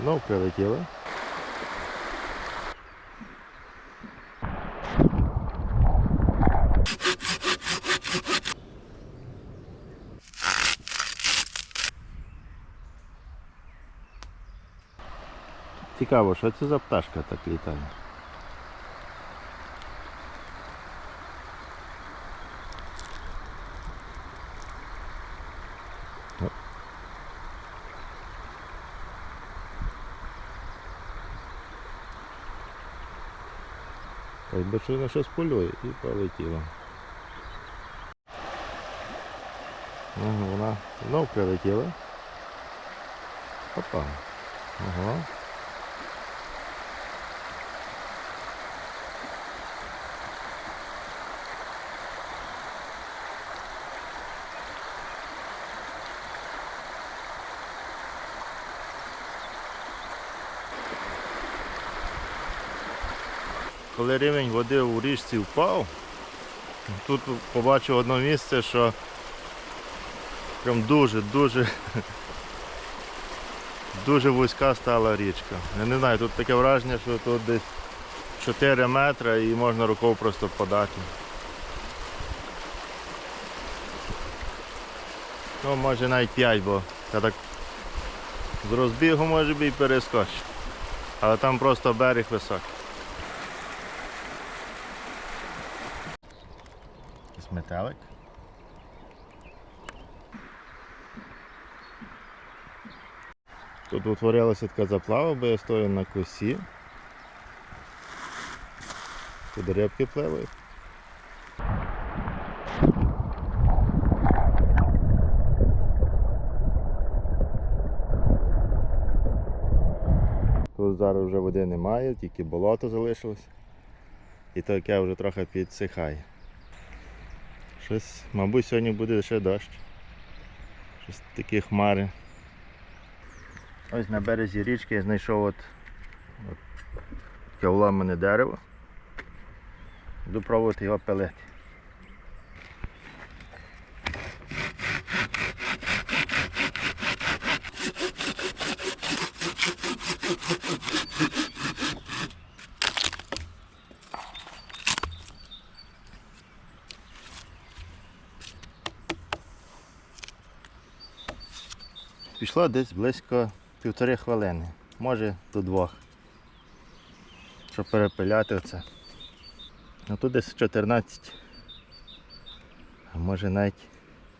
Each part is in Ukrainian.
Знов прилетіли. Цікаво, що це за пташка так літає? Ось би що на щось полює і полетіло. Вона знов прилетіла. Опа. Ага. Коли рівень води у річці впав, тут побачив одне місце, що прям дуже-дуже дуже вузька стала річка. Я не знаю, тут таке враження, що тут десь 4 метри і можна рукою просто подати. Ну, може навіть 5, бо я так з розбігу може би і перескочити. Але там просто берег високий. Метелик. Тут утворилася така заплава, бо я стою на косі. Тут рибки пливають. Тут зараз вже води немає, тільки болото залишилось. І то яке вже трохи підсихає. Щось, мабуть, сьогодні буде ще дощ. Щось такі хмари. Ось на березі річки я знайшов от, от таке уламане дерево. Буду пробувати його пилити. Пішло десь близько півтори хвилини, може до двох. Щоб перепиляти оце. Ну тут десь 14, а може навіть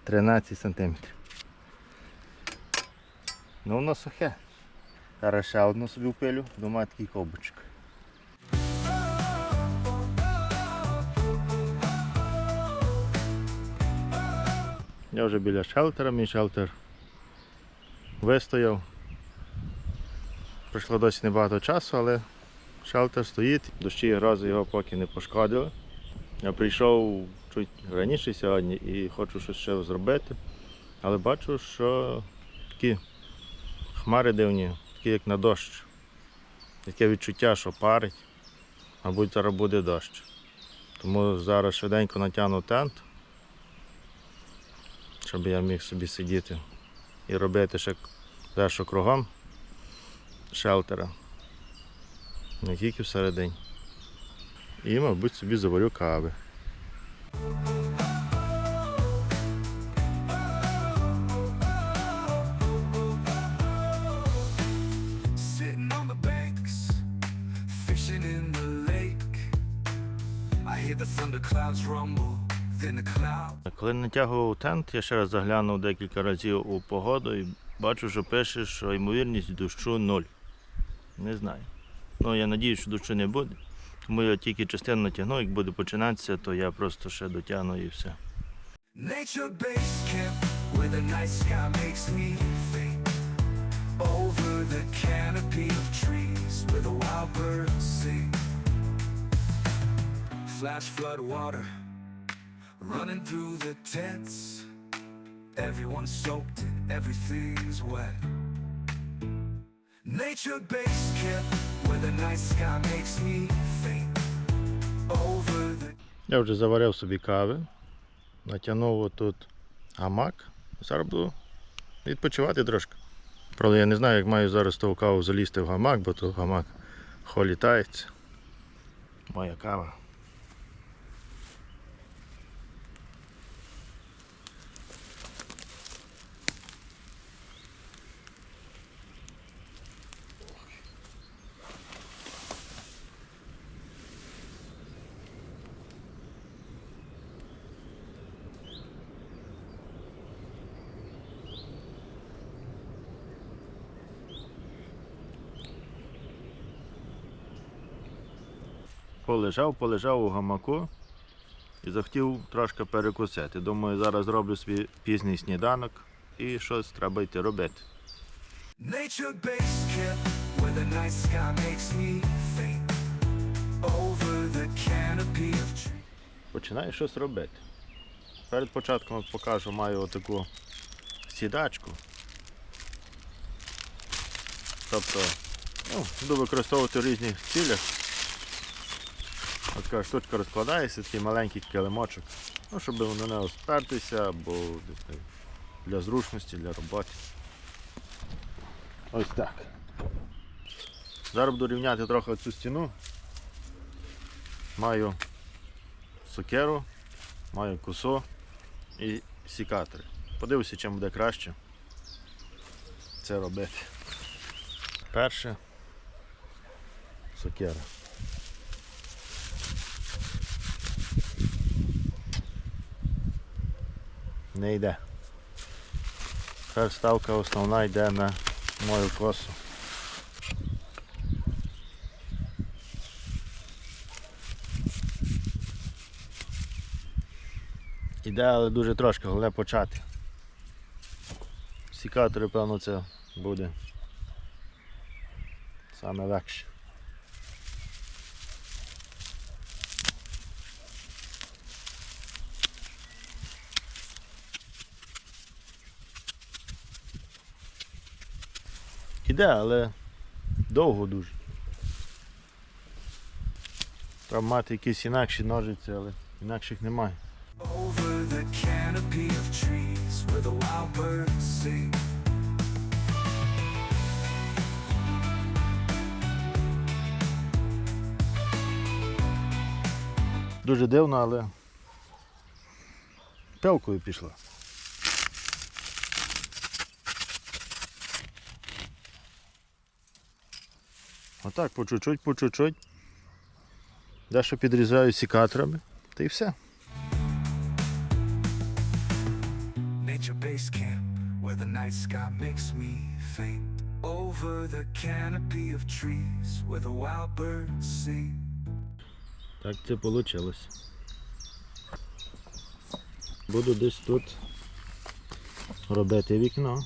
13 сантиметрів. Ну воно сухе. Зараз ще одну собі впилю, думаю такий ковбочок. Я вже біля шелтера, мій шелтер вистояв. Пройшло досить небагато часу, але шелтер стоїть. Дощі грози його поки не пошкодили. Я прийшов чуть раніше сьогодні і хочу щось ще зробити. Але бачу, що такі хмари дивні, такі як на дощ. Таке відчуття, що парить, мабуть, зараз буде дощ. Тому зараз швиденько натягну тент, щоб я міг собі сидіти і робити ще дещо кругом шелтера. Не тільки всередині. І, мабуть, собі заварю кави. Thunderclouds rumble. Коли натягував тент, я ще раз заглянув декілька разів у погоду і бачу, що пише, що ймовірність дощу нуль. Не знаю. Ну, я надію, що дощу не буде. Тому я тільки частину натягну, як буде починатися, то я просто ще дотягну і все. Flash flood water, running through the tents. Everyone's soaked and everything's wet. Nature base camp, where the night sky makes me think. Over the Я вже заварив собі кави, натягнув отут гамак. Зараз буду відпочивати трошки. Правда, я не знаю, як маю зараз того каву залізти в гамак, бо то гамак холітається. Моя кава. Полежав, полежав у гамаку і захотів трошки перекусити. Думаю, зараз зроблю свій пізній сніданок і щось треба йти робити. Починаю щось робити. Перед початком покажу, маю отаку сідачку. Тобто, ну, буду використовувати в різних цілях. От така штучка розкладається, такий маленький килимочок. Ну, щоб на нього спертися або для зручності, для роботи. Ось так. Зараз буду рівняти трохи цю стіну. Маю сокеру, маю косу і сікатори. Подивлюся, чим буде краще це робити. Перше сокера. Не йде. Тепер ставка основна йде на мою косу. Іде, але дуже трошки, головне почати. Сікатори, певно, це буде саме легше. Іде, але довго дуже. Треба мати якісь інакші ножиці, але інакших немає. Over the canopy of trees where the wild birds sing. Дуже дивно, але пилкою пішла. Отак, по чуть-чуть, по чуть-чуть. Дещо підрізаю сікаторами, та й все. Nature base camp where the night sky makes me faint. Over the canopy of trees where the wild birds sing. Так це вийшло. Буду десь тут робити вікно.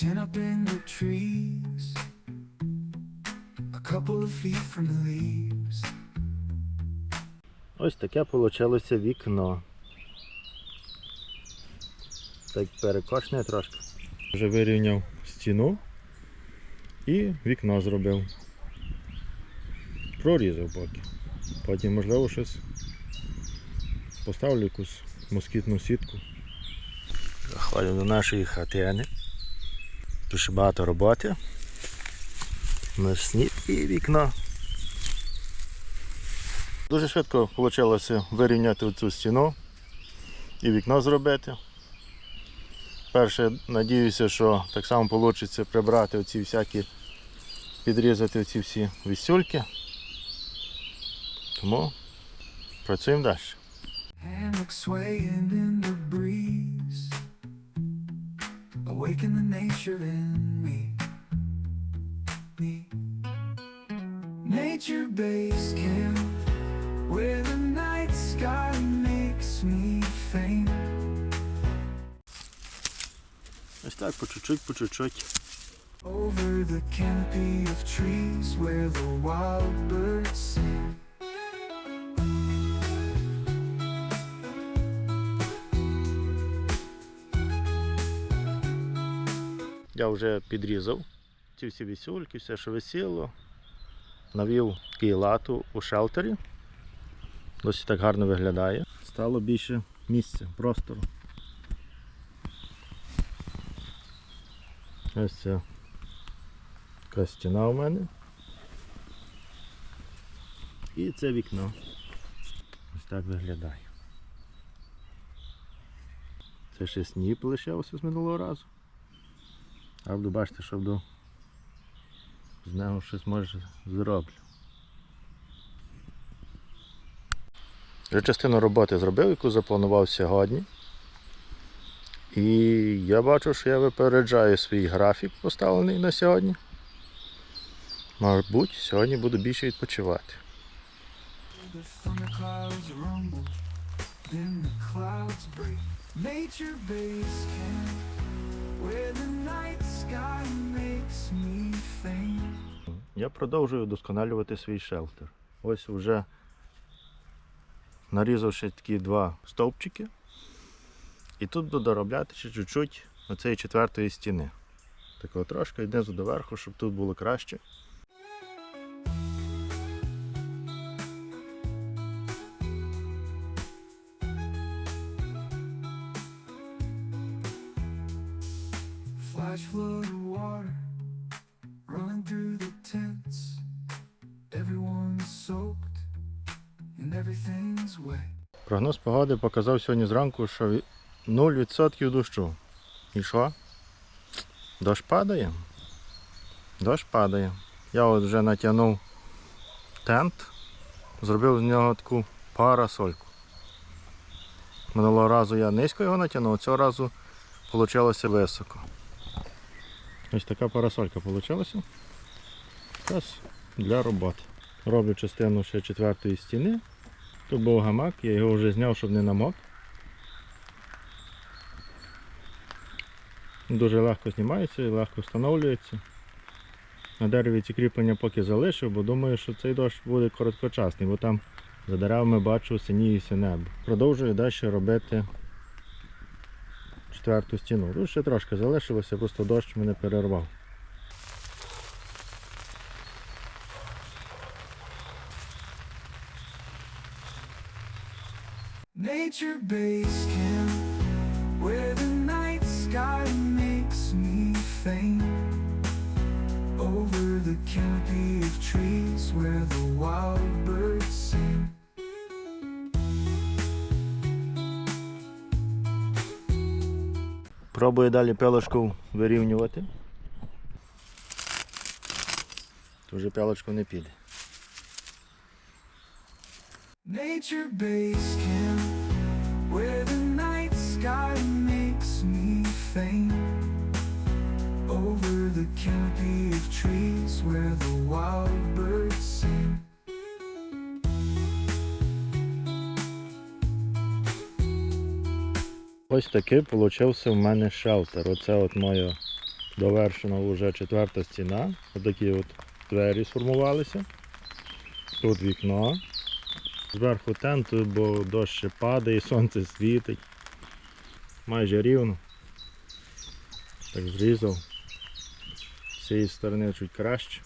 Ten up in the trees, a couple of feet from the leaves. Ось таке вийшло вікно. Так перекошне трошки. Вже вирівняв стіну і вікно зробив. Прорізав поки. Потім можливо щось поставлю якусь москітну сітку. Заходимо до нашої хатини. Ще багато роботи. Наш сніп і вікно. Дуже швидко вийшло вирівняти цю стіну і вікно зробити. Перше, надіюся, що так само вийде прибрати оці всякі, підрізати оці всі вісюльки. Тому Працюємо далі. Awaken the nature in me. Me. Nature base camp. Where the night sky makes me faint. Ось так, по чуть-чуть, по чуть-чуть. Over the canopy of trees where the wild birds sing. Вже підрізав ці всі вісюльки, все, що висіло. Навів такий лату у шелтері. Досить так гарно виглядає. Стало більше місця, простору. Ось це така стіна у мене. І це вікно. Ось так виглядає. Це ще сніп лишався з минулого разу. А буду бачити, що буду з нього щось може зроблю. Вже частину роботи зробив, яку запланував сьогодні. І я бачу, що я випереджаю свій графік, поставлений на сьогодні. Мабуть, сьогодні буду більше відпочивати. Nature base camp, Я продовжую вдосконалювати свій шелтер. Ось вже нарізавши такі два стовпчики. І тут буду доробляти ще чуть-чуть оцеї четвертої стіни. Такого трошки йде до верху, щоб тут було краще. Flash flood of water running through the tents. Everyone's soaked and everything's wet. Прогноз погоди показав сьогодні зранку, що 0% дощу. І що? Дощ падає? Дощ падає. Я от вже натягнув тент, зробив з нього таку парасольку. Минулого разу я низько його натягнув, цього разу вийшло високо. Ось така парасолька вийшла. Зараз для роботи. Роблю частину ще четвертої стіни. Тут був гамак, я його вже зняв, щоб не намок. Дуже легко знімається і легко встановлюється. На дереві ці кріплення поки залишив, бо думаю, що цей дощ буде короткочасний, бо там за деревами бачу синіється небо. Продовжую далі робити четверту стіну. Тут ще трошки залишилося, просто дощ мене перервав. Nature base camp, where the night sky makes me faint. Over the canopy of trees where the wild birds Пробую далі пелочку вирівнювати. То вже пелочку не піде. Nature base camp, where the night sky makes me faint. Ось такий получився в мене шелтер. Оце от моя довершена вже четверта стіна. Отакі от двері сформувалися. Тут вікно. Зверху тент, бо дощ ще падає, сонце світить. Майже рівно. Так зрізав. З цієї сторони чуть краще.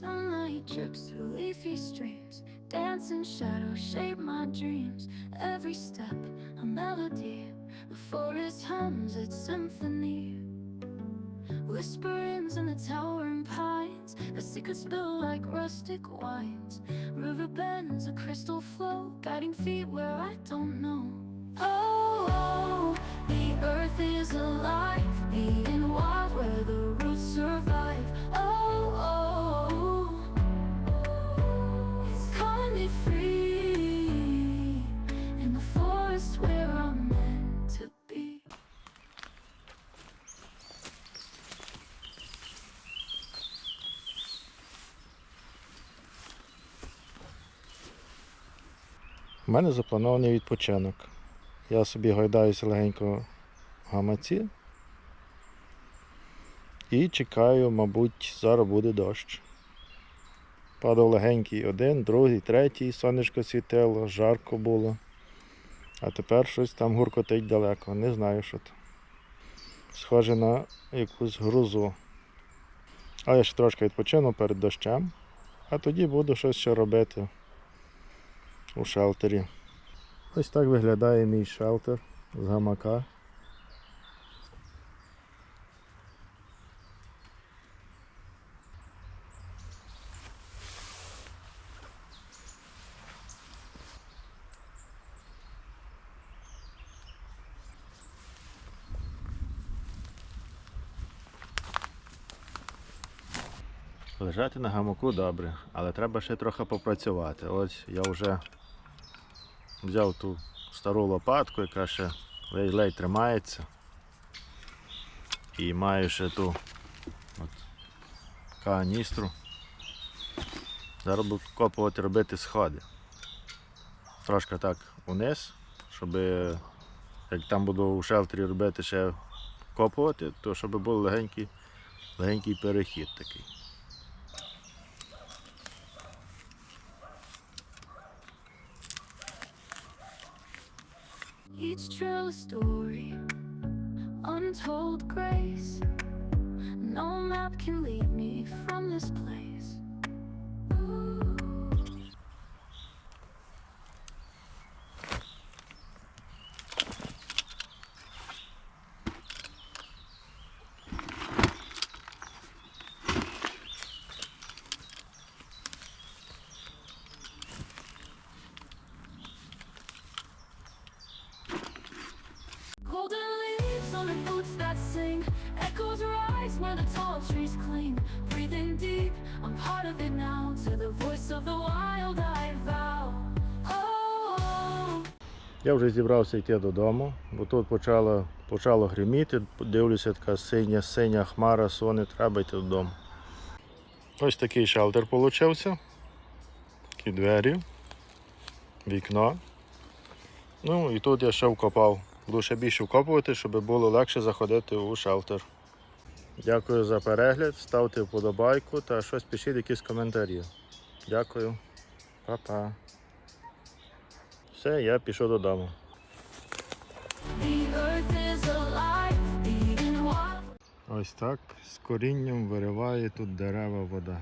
Sunlight drips through leafy streams. Dancing shadows shape my dreams. Every step a melody. The forest hums its symphony. Whisperings in the towering pines. The secrets spill like rustic wines. River bends a crystal flow, guiding feet where I don't know. Oh, oh the earth is alive, being wild where the roots survive. У мене запланований відпочинок. Я собі гойдаюся легенько в гамаці. І чекаю, мабуть, зараз буде дощ. Падав легенький один, другий, третій, сонечко світило, жарко було. А тепер щось там гуркотить далеко. Не знаю, що то. Схоже на якусь грузу. Але я ще трошки відпочину перед дощем, а тоді буду щось ще робити у шелтері. Ось так виглядає мій шелтер з гамака. Лежати на гамаку добре, але треба ще трохи попрацювати. Ось я вже взяв ту стару лопатку, яка ще ледь тримається. І маю ще ту от, каністру. Зараз буду копувати, робити сходи. Трошки так униз, щоб як там буду у шелтері робити ще копувати, то щоб був легенький, легенький перехід такий. Each a story, untold grace. No map can lead me from this place. Rise where the tall trees cling. Breathing deep, I'm part of it now. To the voice of the wild I vow. Oh. Я вже зібрався йти додому, бо тут почало, почало гриміти. Дивлюся, така синя, синя хмара, соне, треба йти додому. Ось такий шелтер получився. Такі двері, вікно. Ну і тут я ще вкопав. Ще більше вкопувати, щоб було легше заходити у шелтер. Дякую за перегляд, ставте вподобайку та щось пишіть якісь коментарі. Дякую. Па-па. Все, я пішов додому. Ось так з корінням вириває тут дерева вода.